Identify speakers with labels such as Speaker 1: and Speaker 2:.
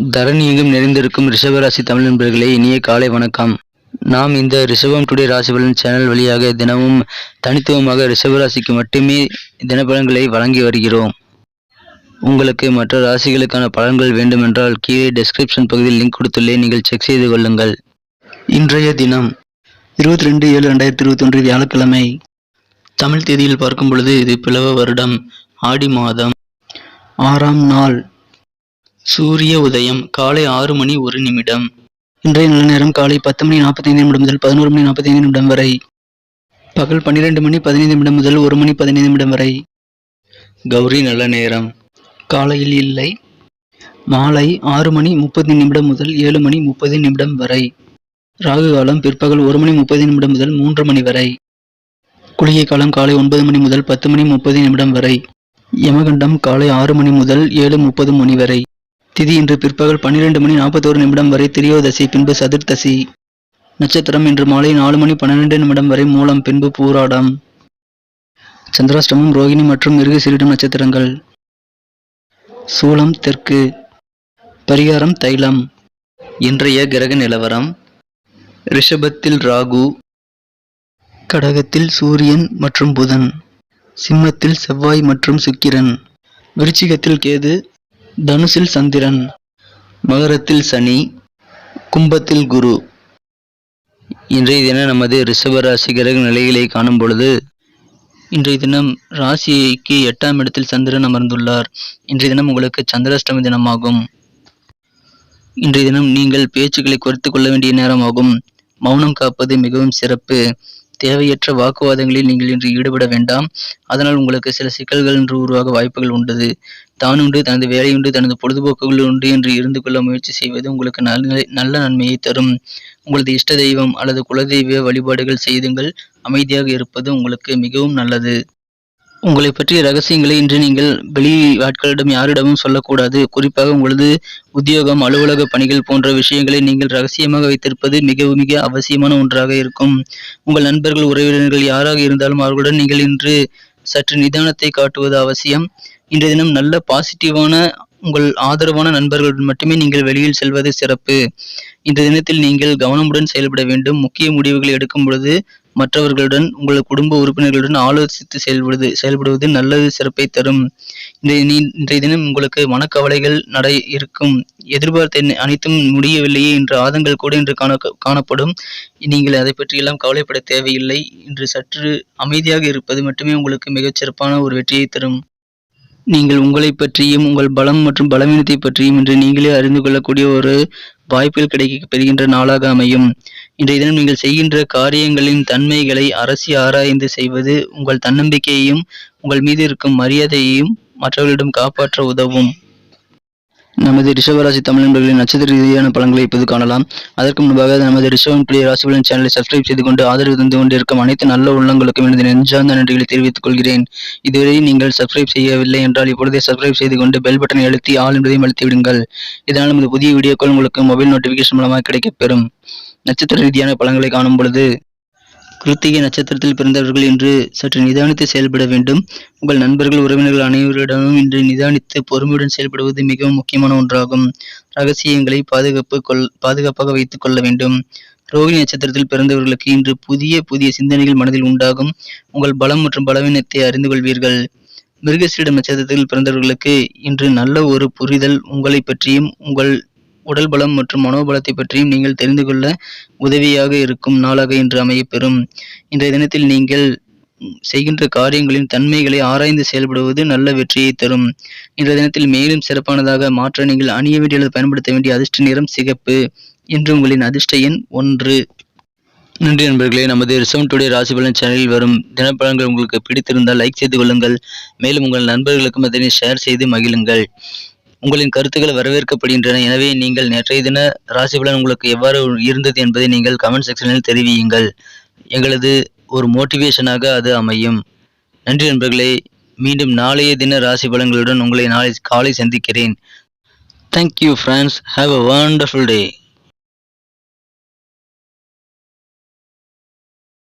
Speaker 1: தரணி எங்கும் நிறைந்திருக்கும் ரிஷபராசி தமிழ் நண்பர்களே இனிய காலை வணக்கம். நாம் இந்த ரிஷபம் டுடே ராசி பலன் சேனல் வழியாக தினமும் தனித்துவமாக ரிஷபராசிக்கு மட்டுமே தினப்பலன்களை வழங்கி வருகிறோம். உங்களுக்கு மற்ற ராசிகளுக்கான பலன்கள் வேண்டுமென்றால் கீழே டெஸ்கிரிப்ஷன் பகுதியில் லிங்க் கொடுத்துள்ளே நீங்கள் செக் செய்து கொள்ளுங்கள். இன்றைய தினம் இருபத்தி ரெண்டு ஏழு ரெண்டாயிரத்தி இருபத்தி ஒன்று வியாழக்கிழமை. தமிழ் தேதியில் பார்க்கும் பொழுது இது பிளவ வருடம் ஆடி மாதம். ஆறாம் நாள் சூரிய உதயம் காலை ஆறு மணி ஒரு நிமிடம். இன்றைய நல்ல நேரம் காலை பத்து மணி நாற்பத்தைந்து நிமிடம் முதல் பதினோரு மணி நாற்பத்தைந்து நிமிடம் வரை. பகல் பன்னிரெண்டு மணி பதினைந்து நிமிடம் முதல் ஒரு மணி பதினைந்து நிமிடம் வரை. கௌரி நல்ல நேரம். காலையில் இல்லை. மாலை ஆறு மணி முப்பது நிமிடம் முதல் ஏழு மணி முப்பது நிமிடம் வரை. ராகு காலம் பிற்பகல் ஒரு மணி முப்பது நிமிடம் முதல் மூன்று மணி வரை. குளிகை காலம் காலை ஒன்பது மணி முதல் பத்து மணி முப்பது நிமிடம் வரை. யமகண்டம் காலை ஆறு மணி முதல் ஏழு முப்பது மணி வரை. திதி இன்று பிற்பகல் பன்னிரண்டு மணி நாற்பத்தோரு நிமிடம் வரை திரியோதசி பின்பு சதுர்த்தசி. நட்சத்திரம் இன்று மாலை நாலு மணி பன்னிரண்டு நிமிடம் வரை மூலம் பின்பு பூராடம். சந்திராஷ்டமம் ரோகிணி மற்றும் மிருகசீரிடம் நட்சத்திரங்கள். சூலம் தெற்கு. பரிகாரம் தைலம். இன்றைய கிரக நிலவரம். ரிஷபத்தில் ராகு. கடகத்தில் சூரியன் மற்றும் புதன். சிம்மத்தில் செவ்வாய் மற்றும் சுக்கிரன். விருச்சிகத்தில் கேது. தனுசில் சந்திரன் மகரத்தில் சனி கும்பத்தில் குரு. இன்றைய தினம் நமது ரிஷபராசி கிரக நிலைகளை காணும் பொழுது இன்றைய தினம் ராசிக்கு எட்டாம் இடத்தில் சந்திரன் அமர்ந்துள்ளார். இன்றைய தினம் உங்களுக்கு சந்திராஷ்டமி தினமாகும். இன்றைய தினம் நீங்கள் பேச்சுக்களை குறைத்து கொள்ள வேண்டிய நேரமாகும். மௌனம் காப்பது மிகவும் சிறப்பு. தேவையற்ற வாக்குவாதங்களில் நீங்கள் இன்று ஈடுபட வேண்டாம். அதனால் உங்களுக்கு சில சிக்கல்கள் என்று உருவாக வாய்ப்புகள் உண்டது. தானுண்டு தனது வேலையுண்டு தனது பொழுதுபோக்குகள் உண்டு என்று இருந்து கொள்ள முயற்சி செய்வது உங்களுக்கு நல்ல நல்ல நன்மையை தரும். உங்களது இஷ்ட தெய்வம் அல்லது குலதெய்வ வழிபாடுகள் செய்துங்கள். அமைதியாக இருப்பது உங்களுக்கு மிகவும் நல்லது. உங்களை பற்றிய ரகசியங்களை இன்று நீங்கள் வெளி ஆட்களிடம் யாரிடமும் சொல்லக்கூடாது. குறிப்பாக உங்களது உத்தியோகம் அலுவலக பணிகள் போன்ற விஷயங்களை நீங்கள் ரகசியமாக வைத்திருப்பது மிக மிக அவசியமான ஒன்றாக இருக்கும். உங்கள் நண்பர்கள் உறவினர்கள் யாராக இருந்தாலும் அவர்களுடன் நீங்கள் இன்று சற்று நிதானத்தை காட்டுவது அவசியம். இன்றைய தினம் நல்ல பாசிட்டிவான உங்கள் ஆதரவான நண்பர்களுடன் மட்டுமே நீங்கள் வெளியில் செல்வது சிறப்பு. இந்த தினத்தில் நீங்கள் கவனமுடன் செயல்பட வேண்டும். முக்கிய முடிவுகளை எடுக்கும் பொழுது மற்றவர்களுடன் உங்கள் குடும்ப உறுப்பினர்களுடன் ஆலோசித்து செயல்படுவது செயல்படுவது நல்லது சிறப்பை தரும். இன்றைய இன்றைய தினம் உங்களுக்கு மனக்கவலைகள் நடை இருக்கும். எதிர்பார்த்த அனைத்தும் முடியவில்லையே என்ற ஆதங்கள் கூட இன்று காண காணப்படும். நீங்கள் அதை பற்றியெல்லாம் கவலைப்பட தேவையில்லை இன்று சற்று அமைதியாக இருப்பது மட்டுமே உங்களுக்கு மிகச் சிறப்பான ஒரு வெற்றியை தரும். நீங்கள் உங்களை பற்றியும் உங்கள் பலம் மற்றும் பலவீனத்தை பற்றியும் இன்று நீங்களே அறிந்து கொள்ளக்கூடிய ஒரு வாய்ப்புகள் கிடைக்க பெறுகின்ற நாளாக அமையும். இன்றைய தினம் நீங்கள் செய்கின்ற காரியங்களின் தன்மைகளை அரசி ஆராய்ந்து செய்வது உங்கள் தன்னம்பிக்கையையும் உங்கள் மீது இருக்கும் மரியாதையையும் மற்றவர்களிடம் காப்பாற்ற உதவும். நமது ரிஷபராசி தமிழ் நண்பர்களின் நட்சத்திர ரீதியான பலன்களை இப்போது காணலாம். அதற்கு முன்பாக நமது ரிஷபம் பிள்ளை ராசிபலன் சேனலை சப்ஸ்கிரைப் செய்து கொண்டு ஆதரவு தந்து கொண்டிருக்கும் அனைத்து நல்ல உள்ளங்களுக்கும் எனது நெஞ்சார்ந்த நன்றிகளை தெரிவித்துக் கொள்கிறேன். இதுவரை நீங்கள் சப்ஸ்கிரைப் செய்யவில்லை என்றால் இப்பொழுதே சப்ஸ்கிரைப் செய்து கொண்டு பெல் பட்டனை அழுத்தி ஆள் என்பதையும் அழுத்தி விடுங்கள். இதனால் நமது புதிய வீடியோக்கள் உங்களுக்கு மொபைல் நோட்டிபிகேஷன் மூலமாக கிடைக்கப்பெறும் நட்சத்திர ரீதியான பலன்களை காணும் பொழுது கிருத்திகை நட்சத்திரத்தில் பிறந்தவர்கள் இன்று சற்று நிதானித்து செயல்பட வேண்டும். உங்கள் நண்பர்கள் உறவினர்கள் அனைவரிடமும் இன்று நிதானித்து பொறுமையுடன் செயல்படுவது மிகவும் முக்கியமான ஒன்றாகும். ரகசியங்களை பாதுகாப்பு கொள் பாதுகாப்பாக வைத்துக் கொள்ள வேண்டும். ரோகிணி நட்சத்திரத்தில் பிறந்தவர்களுக்கு இன்று புதிய புதிய சிந்தனைகள் மனதில் உண்டாகும். உங்கள் பலம் மற்றும் பலவீனத்தை அறிந்து கொள்வீர்கள். மிருகசீடம் நட்சத்திரத்தில் பிறந்தவர்களுக்கு இன்று நல்ல ஒரு புரிதல் உங்களை பற்றியும் உங்கள் உடல் பலம் மற்றும் மனோபலத்தை பற்றியும் நீங்கள் தெரிந்து கொள்ள உதவியாக இருக்கும் நாளாக இன்று அமையப்பெறும். இன்றைய தினத்தில் நீங்கள் செய்கின்ற காரியங்களின் தன்மைகளை ஆராய்ந்து செயல்படுவது நல்ல வெற்றியை தரும். இன்றைய தினத்தில் மேலும் சிறப்பானதாக மாற்ற நீங்கள் அணிய வேண்டிய அல்லது பயன்படுத்த வேண்டிய அதிர்ஷ்ட நிறம் சிகப்பு. இன்று உங்களின் அதிர்ஷ்ட எண் ஒன்று. நன்றி நண்பர்களே நமது ரிசவன் டுடே ராசி பலன் சேனலில் வரும் தினப்பலன்கள் உங்களுக்கு பிடித்திருந்தால் லைக் செய்து கொள்ளுங்கள். மேலும் உங்கள் நண்பர்களுக்கும் அதனை ஷேர் செய்து மகிழுங்கள். உங்களின் கருத்துக்கள் வரவேற்கப்படுகின்றன. எனவே நீங்கள் நேற்றைய தின ராசி பலன் உங்களுக்கு எவ்வாறு இருந்தது என்பதை நீங்கள் கமெண்ட் செக்ஷனில் தெரிவியுங்கள். எங்களது ஒரு மோட்டிவேஷனாக அது அமையும். நன்றி நண்பர்களே மீண்டும் நாளைய தின ராசி பலன்களுடன் உங்களை நாளை காலை சந்திக்கிறேன். Thank you friends have a wonderful day